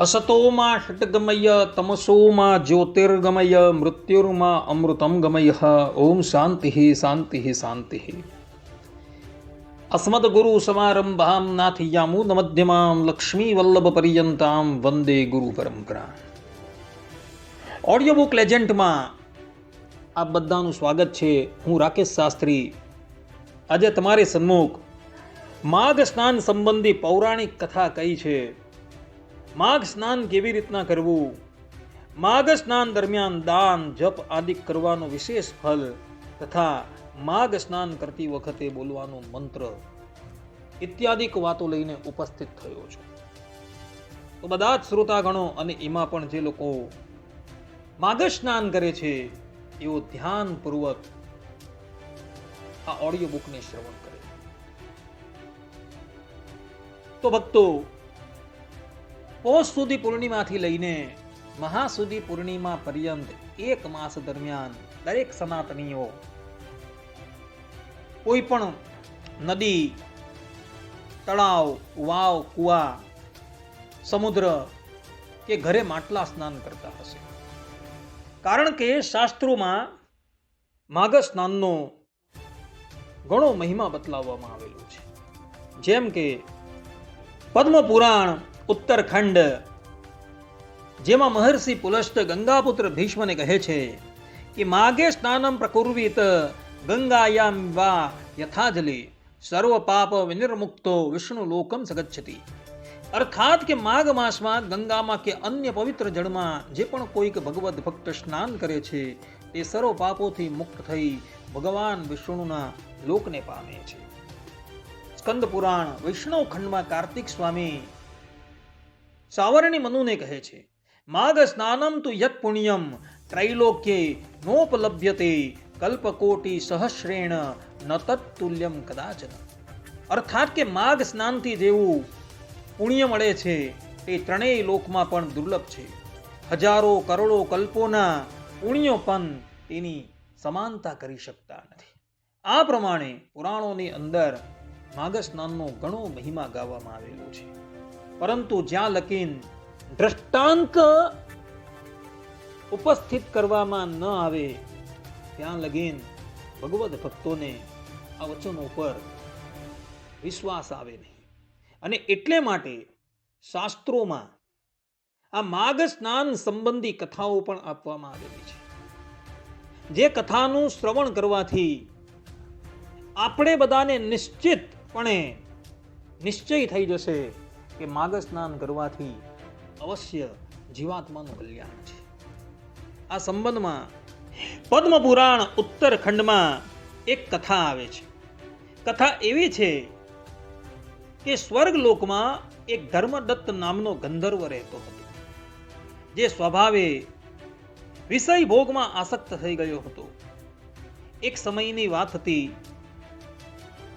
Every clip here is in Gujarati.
અસતોમાં ષટગમય તમસોમાં જ્યોતિર્ગમય મૃત્યુર્માં અમૃતમ ગમય ઓમ શાંતિ શાંતિ શાંતિ અસ્મદગુરુ સમારંભામ નાથિયામૂદ મધ્યમામ લક્ષ્મી વલ્લભ પર્યંતામ વંદે ગુરુ પરંપરા ઓડિયો બુક લેજન્ટમાં આપ બધાનું સ્વાગત છે. હું રાકેશ શાસ્ત્રી. આજે તમારી સન્મુખ માઘ સ્નાન સંબંધી પૌરાણિક કથા કઈ છે? માઘ સ્નાન કેવી રીતના કરવું? માઘ સ્નાન દરમિયાન દાન, જપ આદિ કરવાનો વિશેષ ફલ તથા માઘ સ્નાન કરતી વખતે બોલવાનો મંત્ર ઇત્યાદિક વાતો લઈને ઉપસ્થિત થયો છું. તો બધા જ શ્રોતાગણો અને એમાં પણ જે લોકો માઘ સ્નાન કરે છે, એઓ ધ્યાનપૂર્વક આ ઓડિયો બુકને શ્રવણ કરે. તો ભક્તો પોષ સુધી પૂર્ણિમાથી લઈને મહા સુધી પૂર્ણિમા પર્યંત એક માસ દરમિયાન દરેક સનાતનીઓ કોઈ પણ નદી, તળાવ, વાવ, કુવા, સમુદ્ર કે ઘરે માટલા સ્નાન કરતા હશે. કારણ કે શાસ્ત્રોમાં માઘ સ્નાનનો ઘણો મહિમા બતલાવવામાં આવેલો છે. જેમ કે પદ્મ પુરાણ ઉત્તરખંડ. જેમાં મહર્ષિ પુલસ્ત ગંગાપુત્ર ભીષ્મને કહે છે કે, માગે સ્નાનમ પ્રકુર્વિત ગંગાયામ વા યથાજલી. સર્વ પાપ વિનિર્મુક્તો વિષ્ણુ લોકમ સગચ્છતિ. અર્થાત કે, માઘ માસમાં ગંગામાં કે અન્ય પવિત્ર જળમાં જે પણ કોઈક ભગવદ્ ભક્ત સ્નાન કરે છે, તે સર્વ પાપોથી મુક્ત થઈ ભગવાન વિષ્ણુના લોકને પામે છે. સ્કંદ પુરાણ વૈષ્ણવ ખંડમાં કાર્તિક સ્વામી સાવરણી મનુને કહે છે માઘ સ્નાનમ તુ યત પુણ્યમ, ત્રૈલોક્યે નોપલભ્યતે, કલ્પકોટી સહસ્રેણ ન તત્તુલ્યમ કદાચન અર્થાત કે માઘ સ્નાનથી જેવું પુણ્ય મળે છે, તે ત્રણેય લોકમાં પણ દુર્લભ છે. હજારો કરોડો કલ્પોના પુણ્યો પણ તેની સમાનતા કરી શકતા નથી. આ પ્રમાણે પુરાણોની અંદર માઘ સ્નાનનો ઘણો મહિમા ગાવામાં આવેલો છે. પરંતુ જ્યાં લગીન દ્રષ્ટાંત ઉપસ્થિત કરવામાં ન આવે, ત્યાં લગીન ભગવદ ભક્તોને આ વચનો પર વિશ્વાસ આવે નહીં. અને એટલે માટે શાસ્ત્રોમાં આ માઘ સ્નાન સંબંધી કથાઓ પણ આપવામાં આવેલી છે. જે કથાનું શ્રવણ કરવાથી આપણે બધાને નિશ્ચિતપણે નિશ્ચય થઈ જશે. કે માઘ સ્નાન કરવાથી અવશ્ય જીવાત્માનું કલ્યાણ છે. આ સંબંધમાં પદ્મપુરાણ ઉત્તરખંડમાં એક કથા આવે છે. કથા એવી છે કે સ્વર્ગ લોકમાં એક ધર્મદત્ત નામનો ગંધર્વ રહેતો હતો, જે સ્વભાવે વિષય ભોગમાં આસક્ત થઈ ગયો હતો. એક સમયની વાત હતી,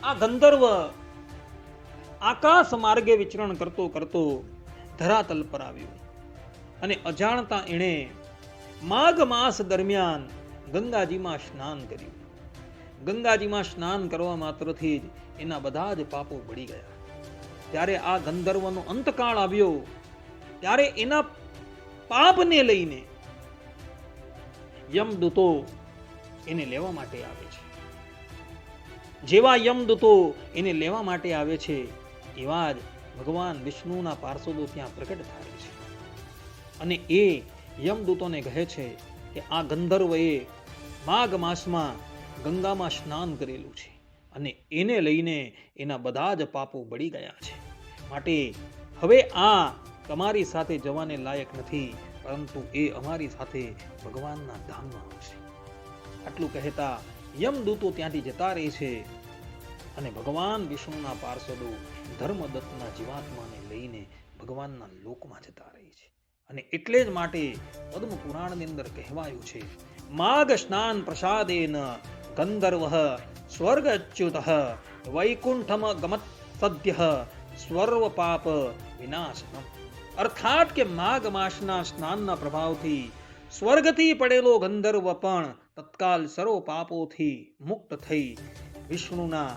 આ ગંધર્વ આકાશ માર્ગે વિચરણ કરતો કરતો ધરાતલ પર આવ્યો અને અજાણતા એણે માઘ માસ દરમિયાન ગંગાજીમાં સ્નાન કર્યું. ગંગાજીમાં સ્નાન કરવા માત્રથી જ એના બધા જ પાપો બળી ગયા. ત્યારે આ ગંધર્વનો અંતકાળ આવ્યો. ત્યારે એના પાપને લઈને યમદૂતો એને લેવા માટે આવે છે. જેવા યમદૂતો એને લેવા માટે આવે છે એવા જ ભગવાન વિષ્ણુના પાર્ષદો ત્યાં પ્રગટ થાય છે. અને એ યમદૂતોને કહે છે કે આ ગંધર્વએ માઘ માસમાં ગંગામાં સ્નાન કરેલું છે અને એને લઈને એના બધા જ પાપો બળી ગયા છે. માટે હવે આ તમારી સાથે જવાને લાયક નથી, પરંતુ એ અમારી સાથે ભગવાનના ધામમાં આવશે આટલું કહેતા યમદૂતો ત્યાંથી જતા રહે છે અને ભગવાન વિષ્ણુના પાર્ષદો ધર્મદત્તના જીવાત્માને લઈને ભગવાનના લોકમાં જતા રહે છે. અને એટલે જ માટે પદ્મ પુરાણની અંદર કહેવાયું છે માઘ સ્નાન પ્રસાદેન ગંધર્વ સ્વર્ગ અચ્યુત વૈકુંઠમ ગમત સદ્ય સ્વર્વ પાપ વિનાશનમ. અર્થાત કે માઘ માસના સ્નાનના પ્રભાવથી સ્વર્ગથી પડેલો ગંધર્વ પણ તત્કાલ સર્વ પાપોથી મુક્ત થઈ વિષ્ણુના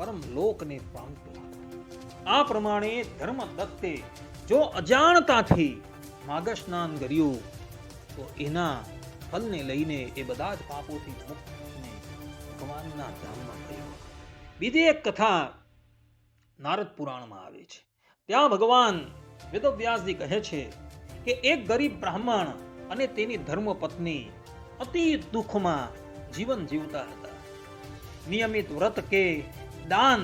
પરમ લોકને પામતો આ પ્રમાણે ધર્મદત્તે જો અજાણતાથી સ્નાન કર્યું, તો એના ફલને લઈને એ બધા જ પાપોથી મુક્ત થઈને ભગવાનના ધામમાં ગયો બીજી એક કથા નારદ પુરાણમાં આવે છે. ત્યાં ભગવાન વેદવ્યાસજી કહે છે કે એક ગરીબ બ્રાહ્મણ અને તેની ધર્મપત્ની અતિ દુઃખમાં જીવન જીવતા હતા. નિયમિત વ્રત કે દાન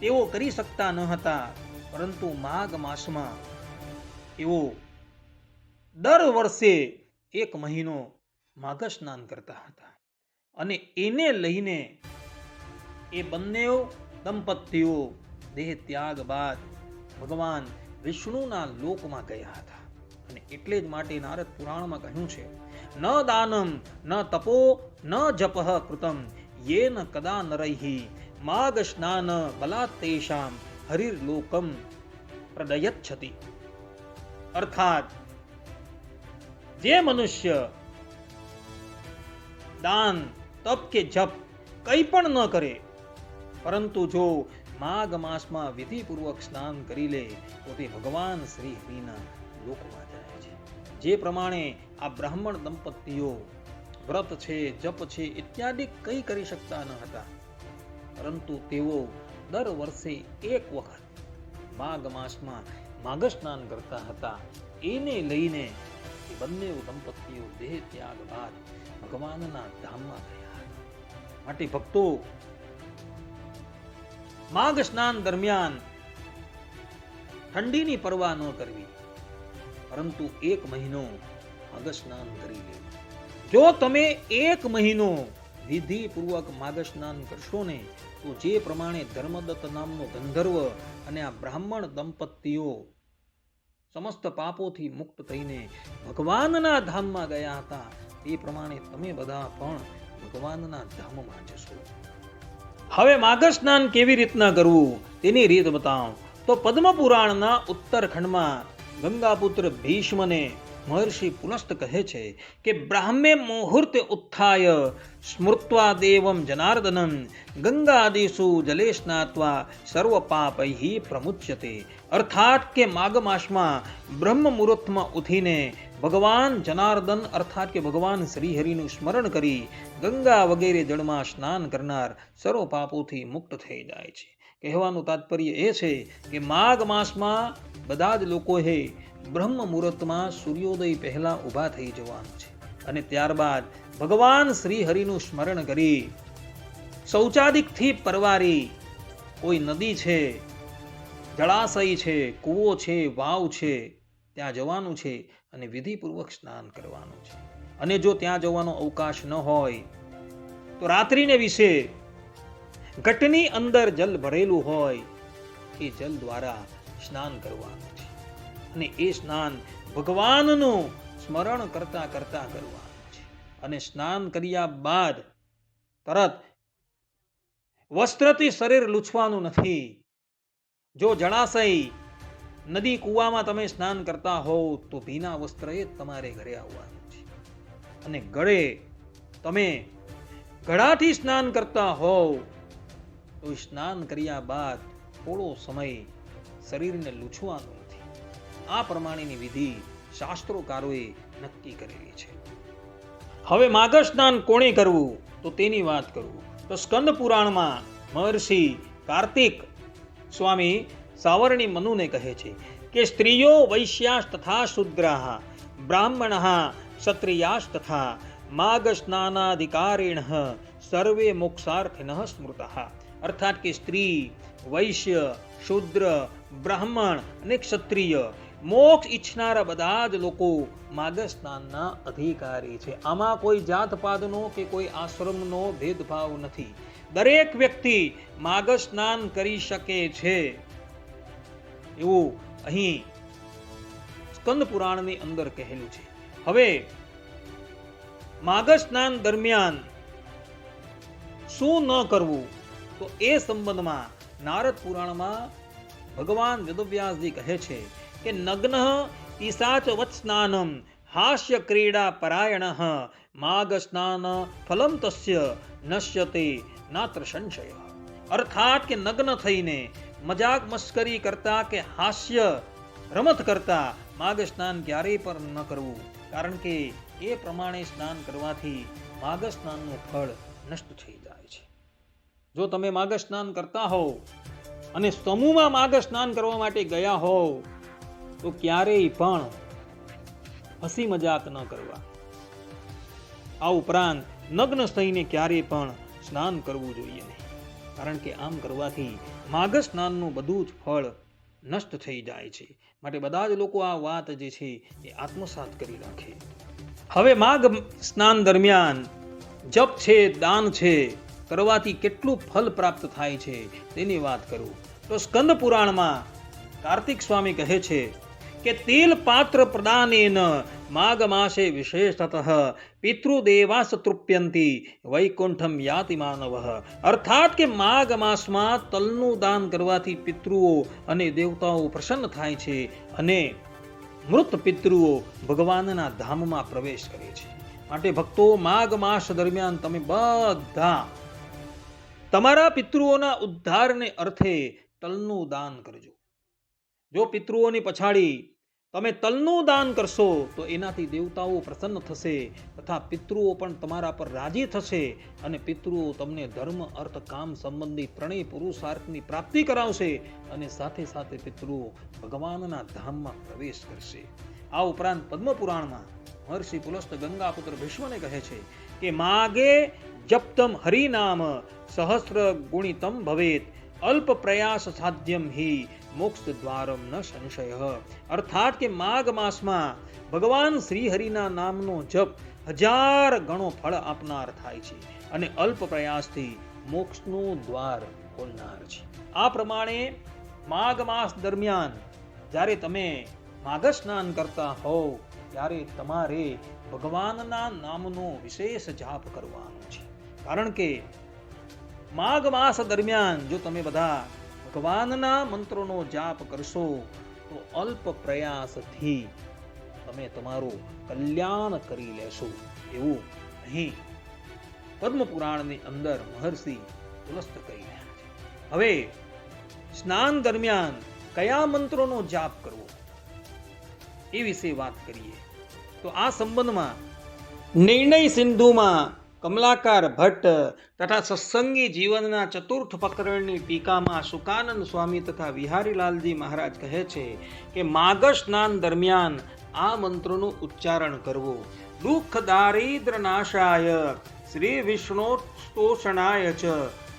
તેઓ કરી શકતા ન હતા, પરંતુ માઘ માસમાં તેઓ દર વર્ષે એક મહિનો માઘ સ્નાન કરતા હતા. અને એને લઈને એ બંને દંપતીઓ દેહ ત્યાગ બાદ ભગવાન વિષ્ણુના લોકમાં ગયા હતા. અને એટલે જ માટે નારદ પુરાણમાં કહ્યું છે, ન દાનમ ન તપો ન જપઃ કૃતમ, યેન કદા નરૈહિ માગ સ્નાન બલાત તેષામ હરિર્લોકમ પ્રદયચ્છતિ અર્થાત જે મનુષ્ય દાન તપ કે જપ કંઈ પણ ન કરે પરંતુ જો માઘ માસમાં વિધિપૂર્વક સ્નાન કરી લે તો તે ભગવાન શ્રી હરિના લોકમાં જાય છે જે પ્રમાણે આ બ્રાહ્મણ દંપતીઓ વ્રત છે જપ છે ઇત્યાદિ કંઈ કરી શકતા ન હતા પરંતુ તેઓ દર વર્ષે એક વખત માઘ માસમાં માઘ સ્નાન કરતા હતા. એને લઈને એ બંને દંપતીઓ દેહ ત્યાગ બાદ ભગવાનના ધામમાં ગયા. માટે ભક્તો માઘ સ્નાન દરમિયાન ઠંડીની પરવા ન કરવી, પરંતુ એક મહિનો માઘ સ્નાન કરી લેવું. જો તમે એક મહિનો વિધિપૂર્વક માઘ સ્નાન કરશો ને, તો જે પ્રમાણે ધર્મદત્ત નામનો ગંધર્વ અને આ બ્રાહ્મણ દંપતીઓ સમસ્ત પાપોથી મુક્ત થઈને ભગવાનના ધામમાં ગયા હતા એ પ્રમાણે તમે બધા પણ ભગવાનના ધામમાં જશો. હવે માઘ સ્નાન કેવી રીતના કરવું, તેની રીત બતાવો. તો પદ્મ પુરાણના ઉત્તરખંડમાં ગંગાપુત્ર ભીષ્મને મહર્ષિ પુનસ્ત કહે છે કે બ્રાહ્મે મુહૂર્તે ઉત્થાય, સ્મૃત્વા દેવમ જનાર્દનમ, ગંગાદિસુ જલે સ્નાત્વા સર્વ પાપૈ પ્રમુચ્યતે। અર્થાત કે માઘ માસમાં બ્રહ્મ મુહૂર્તમાં ઉઠીને ભગવાન જનાર્દન, અર્થાત કે ભગવાન શ્રીહરિનું સ્મરણ કરી ગંગા વગેરે જળમાં સ્નાન કરનાર સર્વ પાપોથી મુક્ત થઈ જાય છે। કહેવાનું તાત્પર્ય એ છે કે માઘ માસમાં બધા જ લોકોએ બ્રહ્મ મુહૂર્તમાં સૂર્યોદય પહેલા ઊભા થઈ જવાનું છે અને ત્યારબાદ ભગવાન શ્રી હરિનું સ્મરણ કરી શૌચાદિકથી પરવારી, કોઈ નદી છે, જળાશય છે, કૂવો છે, વાવ છે, ત્યાં જવાનું છે અને વિધિપૂર્વક સ્નાન કરવાનું છે. અને જો ત્યાં જવાનો અવકાશ ન હોય, તો રાત્રિને વિશે ઘટની અંદર જલ ભરેલું હોય, એ જલ દ્વારા સ્નાન કરવાનું છે. અને એ સ્નાન ભગવાનનું સ્મરણ કરતા કરતા કરવાનું છે. અને સ્નાન કર્યા બાદ તરત વસ્ત્રથી શરીર લૂછવાનું નથી. જો જળાશય નદી કૂવામાં તમે સ્નાન કરતા હોવ તો ભીના વસ્ત્રએ એ તમારે ઘરે આવવાનું છે. અને ગળે તમે ઘડાથી સ્નાન કરતા હોવ તો સ્નાન કર્યા બાદ થોડો સમય શરીરને લૂછવાનું આ પ્રમાણેની વિધિ શાસ્ત્રોકારોએ નક્કી કરેલી છે. હવે માઘ સ્નાન કોણે કરવું? તો તેની વાત કરું. તો સ્કંદ પુરાણમાં મહર્ષિ કાર્તિક સ્વામી સાવરણી મનુને કહે છે કે સ્ત્રીઓ વૈશ્યાશ તથા શુદ્રાહ બ્રાહ્મણ ક્ષત્રિયાશ તથા માઘ સ્નાનાધિકારીણ સર્વે મોક્ષાર્થિન સ્મૃત। અર્થાત કે સ્ત્રી વૈશ્ય, શુદ્ર, બ્રાહ્મણ અને ક્ષત્રિય મોક્ષ ઈચ્છનારા બધા જ લોકો માઘ સ્નાનના અધિકારી છે. આમાં કોઈ જાતપાતનો કે કોઈ આશ્રમનો ભેદભાવ નથી. દરેક વ્યક્તિ માઘ સ્નાન કરી શકે છે. એવું અહીં સ્કંદ પુરાણની અંદર કહેલું છે. હવે માઘ સ્નાન દરમિયાન શું ન કરવું? તો એ સંબંધમાં નારદ પુરાણમાં ભગવાન વેદવ્યાસજી કહે છે કે નગ્ન પિશાચ વત્સ્નાનમ હાસ્ય ક્રીડા પરાયણ માગ સ્નાન ફલમ તસ્ય નશ્યતે નાત્ર સંશય. અર્થાત કે નગ્ન થઈને મજાક મસ્કરી કરતા કે હાસ્ય રમત કરતા માગ સ્નાન ક્યારેય પણ ન કરવું. કારણ કે એ પ્રમાણે સ્નાન કરવાથી માગ સ્નાનનું ફળ નષ્ટ થઈ જાય છે. જો તમે માગ સ્નાન કરતા હોવ અને સમૂહમાં માગ સ્નાન કરવા માટે ગયા હોવ તો ક્યારેય પણ હસી મજાક ન કરવા. આ ઉપરાંત નગ્ન થઈને ક્યારેય પણ સ્નાન કરવું જોઈએ નહીં. કારણ કે આમ કરવાથી માઘ સ્નાનનું બધું જ ફળ નષ્ટ થઈ જાય છે. માટે બધા જ લોકો આ વાત જે છે એ આત્મસાત કરી રાખે. હવે માઘ સ્નાન દરમિયાન જપ છે, દાન છે, કરવાથી કેટલું ફલ પ્રાપ્ત થાય છે તેની વાત કરું. તો સ્કંદ પુરાણમાં કાર્તિક સ્વામી કહે છે કે તેલ પાત્ર પ્રદાનેન માઘ માસે વિશેષતઃ પિતૃદેવાસ તૃપ્યંતી વૈકુંઠમ યાતિ માનવ અર્થાત કે માઘ માસમાં તલનું દાન કરવાથી પિતૃઓ અને દેવતાઓ પ્રસન્ન થાય છે અને મૃત પિતૃઓ ભગવાનના ધામમાં પ્રવેશ કરે છે। માટે ભક્તો માઘ માસ દરમિયાન તમે બધા તમારા પિતૃઓના ઉદ્ધારને અર્થે તલનું દાન કરજો। જો પિતૃઓની પછાડી તમે તલનું દાન કરશો, તો એનાથી દેવતાઓ પ્રસન્ન થશે, તથા પિતૃઓ પણ તમારા પર રાજી થશે અને પિતૃઓ તમને ધર્મ, અર્થ, કામ સંબંધી ત્રણેય પુરુષાર્થની પ્રાપ્તિ કરાવશે અને સાથે સાથે પિતૃઓ ભગવાનના ધામમાં પ્રવેશ કરશે. આ ઉપરાંત પદ્મપુરાણમાં મહર્ષિ પુલસ્ત ગંગાપુત્ર ભીષ્મને કહે છે કે, માગે જપ્તમ હરિનામ, સહસ્ર ગુણિતમ ભવેત અલ્પ પ્રયાસ સાધ્યમ હિ મોક્ષ દ્વારમ ન સંશય. અર્થાત કે માઘ માસમાં ભગવાન શ્રીહરિના નામનો જપ હજાર ગણો ફળ આપનાર થાય છે અને અલ્પ પ્રયાસથી મોક્ષનું દ્વાર ખોલનાર છે. આ પ્રમાણે માઘ માસ દરમિયાન જ્યારે તમે માઘ સ્નાન કરતા હોવ ત્યારે તમારે ભગવાનના નામનો વિશેષ જાપ કરવાનો છે. કારણ કે માઘ માસ દરમિયાન જો તમે બધા ભગવાનના મંત્રોનો જાપ કરશો, તો અલ્પ પ્રયાસથી તમે તમારું કલ્યાણ કરી લેશો. એવું અહીં પદ્મ પુરાણની અંદર મહર્ષિ તુલસ્ત કહી રહ્યા છે. હવે સ્નાન દરમિયાન કયા મંત્રોનો જાપ કરવો? એ વિશે વાત કરીએ. તો આ સંબંધમાં નિર્ણય સિંધુમાં કમલાકાર ભટ્ટ તથા સત્સંગી જીવનના ચતુર્થ પ્રકરણની ટીકામાં સુકાનંદ સ્વામી તથા વિહારીલાલજી મહારાજ કહે છે કે માગ સ્નાન દરમિયાન આ મંત્રનું ઉચ્ચારણ કરવું. દુઃખ દારિદ્ર નાશાય, શ્રી વિષ્ણુ સ્તોષણાય ચ,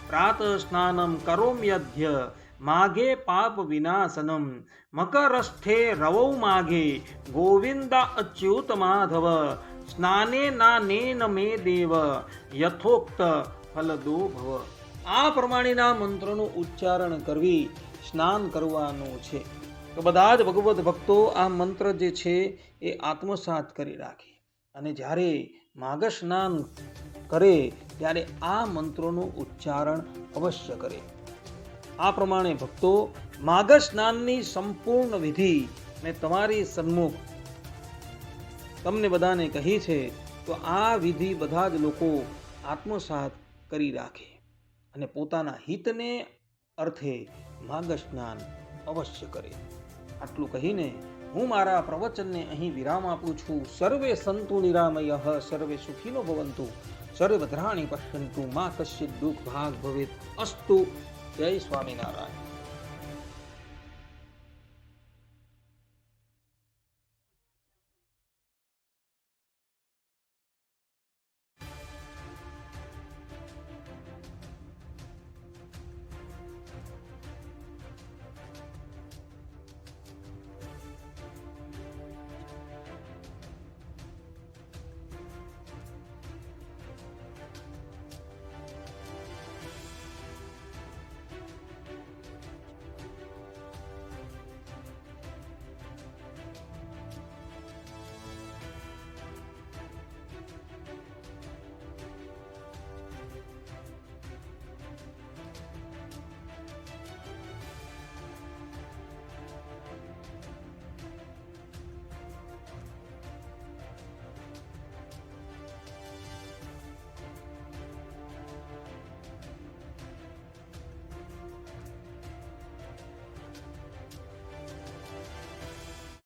પ્રાત સ્નાનમ કરોમ્યધ્ય માઘે પાપ વિનાશનમ, મકરસ્થે રવૌ માઘે ગોવિંદ અચ્યુત માધવ સ્નાને નાનેન મે દેવ, યથોક્ત ફલદો ભવ. આ પ્રમાણેના મંત્રનું ઉચ્ચારણ કરવી સ્નાન કરવાનું છે. તો બધા જ ભગવત ભક્તો આ મંત્ર જે છે એ આત્મસાત કરી રાખે. અને જ્યારે માઘ સ્નાન કરે, ત્યારે આ મંત્રોનું ઉચ્ચારણ અવશ્ય કરે. આ પ્રમાણે ભક્તો માઘ સ્નાનની સંપૂર્ણ વિધિ મેં તમારી સન્મુખ તમને બધાને કહી છે, તો આ વિધિ બધા જ લોકો આત્મસાત કરી રાખે અને પોતાના હિતને અર્થે માર્ગ સ્નાન અવશ્ય કરે. આટલું કહીને હું મારા પ્રવચનને અહીં વિરામ આપું છું. સર્વે સંતુ નિરામય, સર્વે સુખીનો ભવંતુ સર્વે ભદ્રાણી પશ્યંતુ, મા કશ્ય દુઃખ ભાગ ભવેત. અસ્તુ. જય સ્વામિનારાયણ.